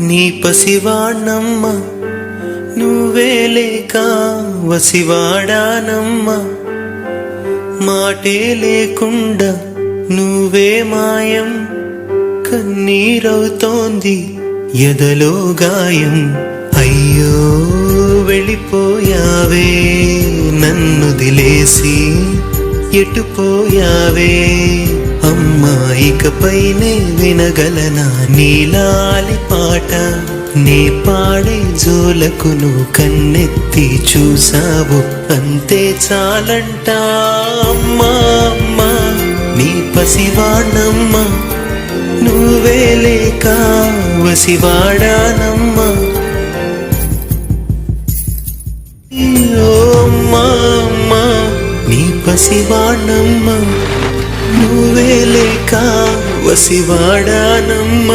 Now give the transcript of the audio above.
నీ పసివాణమ్మ నువ్వే లేక వసివాడానమ్మ. మాటే లేకుండా నువ్వే మాయం కన్నీరవుతోంది ఎదలో గాయం. అయ్యో వెళ్ళిపోయావే నన్ను దిలేసి ఎటుపోయావే? ఇకపైనే వినగలనా? నీలాలి పాట నే పాడే జోలకును కన్నెత్తి చూసావు. అంతే చాలంట. అమ్మా అమ్మా నీ పసివాణమ్మా నువ్వే లేక వసివాడానమ్మా. అమ్మా నీ పసివాణమ్మా నువ్వు పసివాడానమ్మ